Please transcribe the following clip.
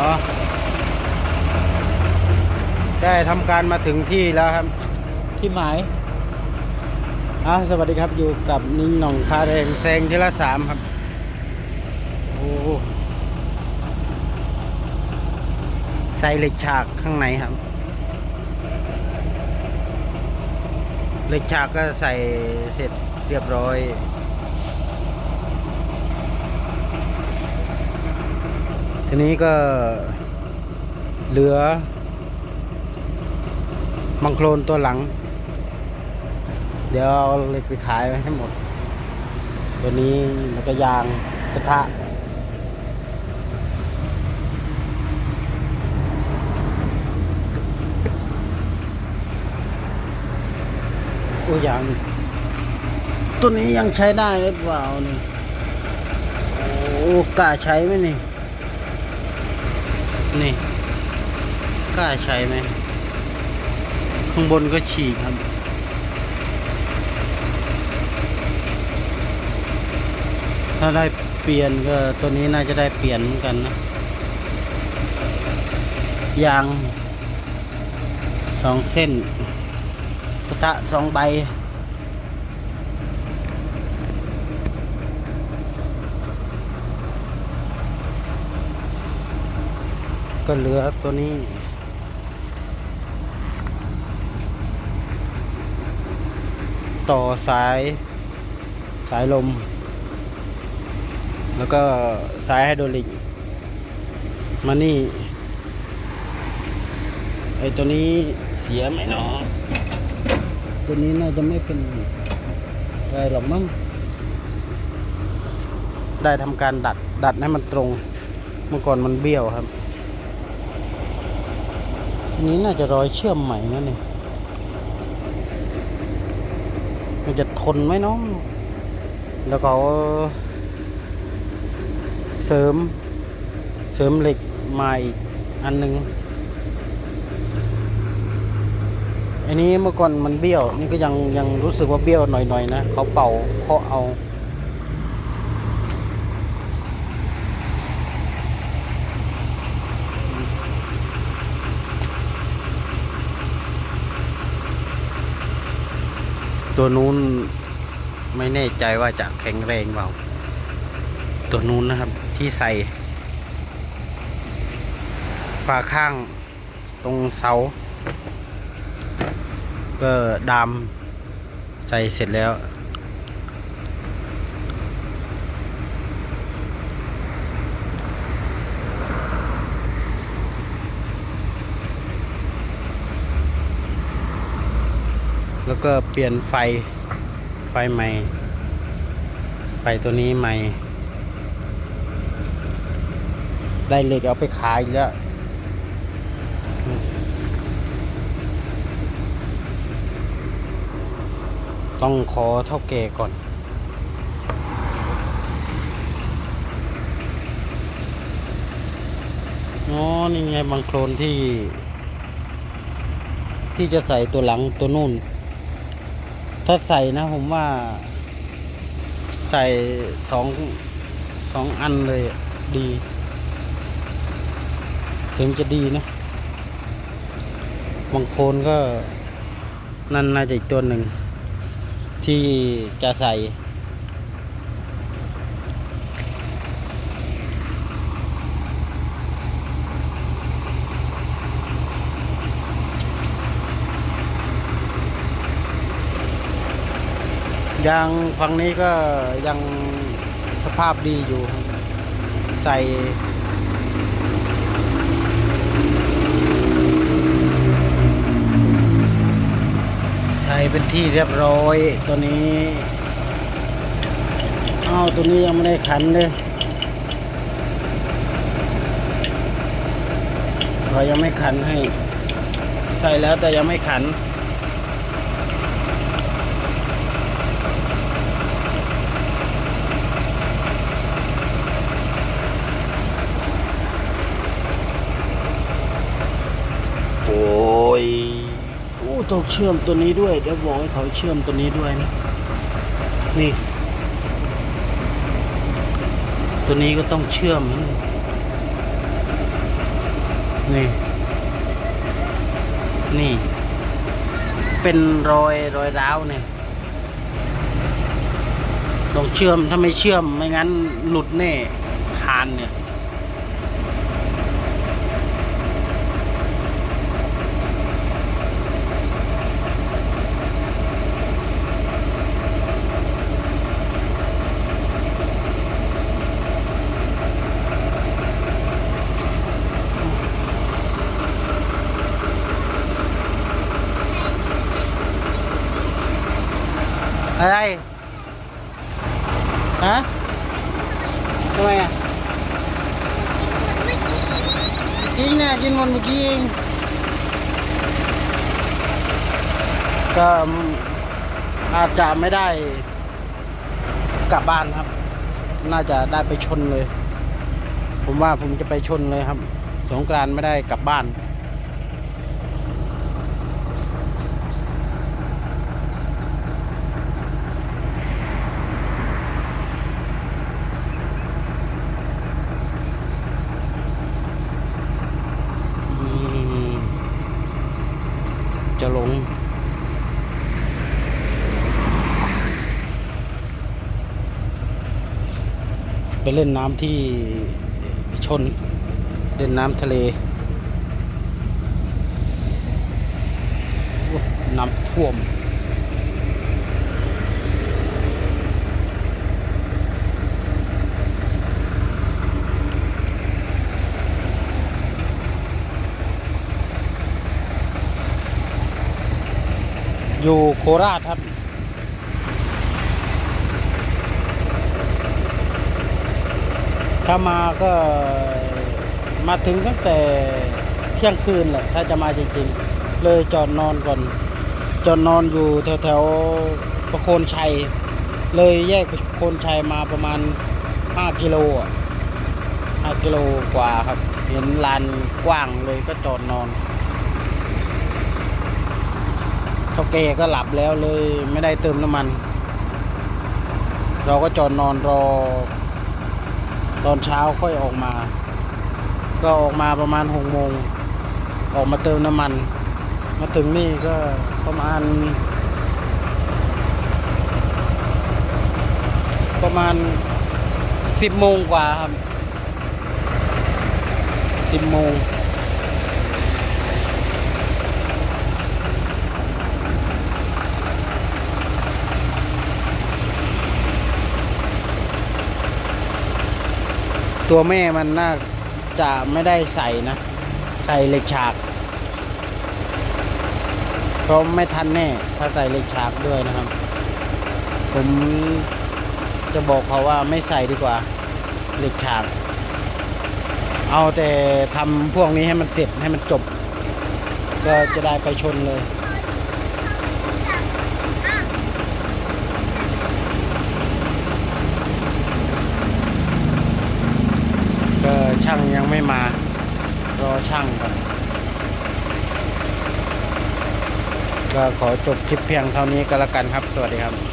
อ๋อ ได้ทำการมาถึงที่แล้วครับ ที่หมายอ้าวสวัสดีครับอยู่กับนิ่งหน่องคาแรงแซงที่ละสามครับ โอ้ใส่เหล็กฉากข้างในครับ เหล็กฉากก็ใส่เสร็จเรียบร้อย ทีนี้ก็เหลือมังโครนตัวหลัง เดี๋ยวเอาเหล็กไปขายไว้ให้หมด ตัวนี้แล้วก็ยางกระทะโอ้ยางตัวนี้ยังใช้ได้หรือเปล่านี่โอ้กล้าใช้ไหมนี่ นี่กล้าใช้ไหมข้างบนก็ฉีกครับ ถ้าได้เปลี่ยนก็ตัวนี้น่าจะได้เปลี่ยนเหมือนกันนะยางสองเส้นกระทะสองใบ ก็เหลือตัวนี้ ต่อสายสายลม แล้วก็สายไฮดรอลิก มานี่ไอตัวนี้เสียไหมเนาะตัวนี้น่าจะไม่เป็นอะไรหรอกมั้งได้ทำการดัดดัดให้มันตรง เมื่อก่อนมันเบี้ยวครับ นนี้น่าจะรอยเชื่อมใหม่นะเนี่ยมันจะทนไหมเนาะแล้วก็เสริม เสริมเหล็กมาอีกอันหนึง อันนี้เมื่อก่อนมันเบี้ยว นี่ก็ยังยังรู้สึกว่าเบี้ยวหน่อยๆนะ เขาเป่าเคาะเอา ตัวนู้นไม่แน่ใจว่าจะแข็งแรงเปล่า ตัวนู้นนะครับที่ใส่ฝาข้างตรงเสา ก็ดามใส่เสร็จแล้ว แล้วก็เปลี่ยนไฟไฟใหม่ ไฟตัวนี้ใหม่ ได้เหล็กเอาไปขายแล้วต้องขอเท่าแก่ก่อน อ๋อ นี่ไงบางโครนที่ ที่จะใส่ตัวหลังตัวนู่น ถ้าใส่นะผมว่า ใส่สองสองอันเลยดีถึงจะดีนะบางโคนก็นั่นน่าจะอีกตัวหนึ่งที่จะใส่ ยางฝั่งนี้ก็ยังสภาพดีอยู่ ใส่ใส่เป็นที่เรียบร้อยตัวนี้อ้าวตัวนี้ยังไม่ได้ขันเลยเรายังไม่ขันให้ ใส่แล้วแต่ยังไม่ขัน โอ้ยโอ้ ต้องเชื่อมตัวนี้ด้วยเดี๋ยวบอกให้เขาเชื่อมตัวนี้ด้วยนะนี่ ตัวนี้ก็ต้องเชื่อม นี่ นี่ เป็นรอยรอยร้าวเนี่ยต้องเชื่อมถ้าไม่เชื่อมไม่งั้นหลุดแน่คานเนี่ย อะไรฮะทำไมอะกินเนี่ยกินหมดเมื่อกี้เองก็อาจจะไม่ได้กลับบ้านครับ น่าจะได้ไปชนเลย ผมว่าผมจะไปชนเลยครับ สงกรานไม่ได้กลับบ้าน อืมจะห ลง ไปเล่นน้ำที่ชน เล่นน้ำทะเล น้ำท่วม อยู่โคราชครับ ถ้ามาก็มาถึงตั้งแต่เที่ยงคืนแหละถ้าจะมาจริงๆ เลยจอดนอนก่อน จอดนอนอยู่แถวๆประโคนชัย เลยแยกประโคนชัยมาประมาณ 5 กิโลอะ5กิโลกว่าครับ เห็นลานกว้างเลยก็จอดนอน เท่าแกก็หลับแล้วเลยไม่ได้เติมน้ำมัน เราก็จอดนอนรอ ตอนเช้าค่อยออกมา ก็ออกมาประมาณหกโมงออกมาเติมน้ำมัน มาถึงนี่ก็ประมาณ ประมาณสิบโมงกว่าครับสิบโมง ตัวแม่มันน่าจะไม่ได้ใส่นะ ใส่เหล็กฉากเพราะไม่ทันแน่ ถ้าใส่เหล็กฉากด้วยนะครับ ผมจะบอกเขาว่าไม่ใส่ดีกว่าเหล็กฉาก เอาแต่ทำพวกนี้ให้มันเสร็จให้มันจบ ก็จะได้ไปชนเลย ก็ช่างยัง ไม่มา รอช่างก่อนก็ขอจบคลิปเพียงเท่านี้ก็แล้วกันครับ สวัสดีครับ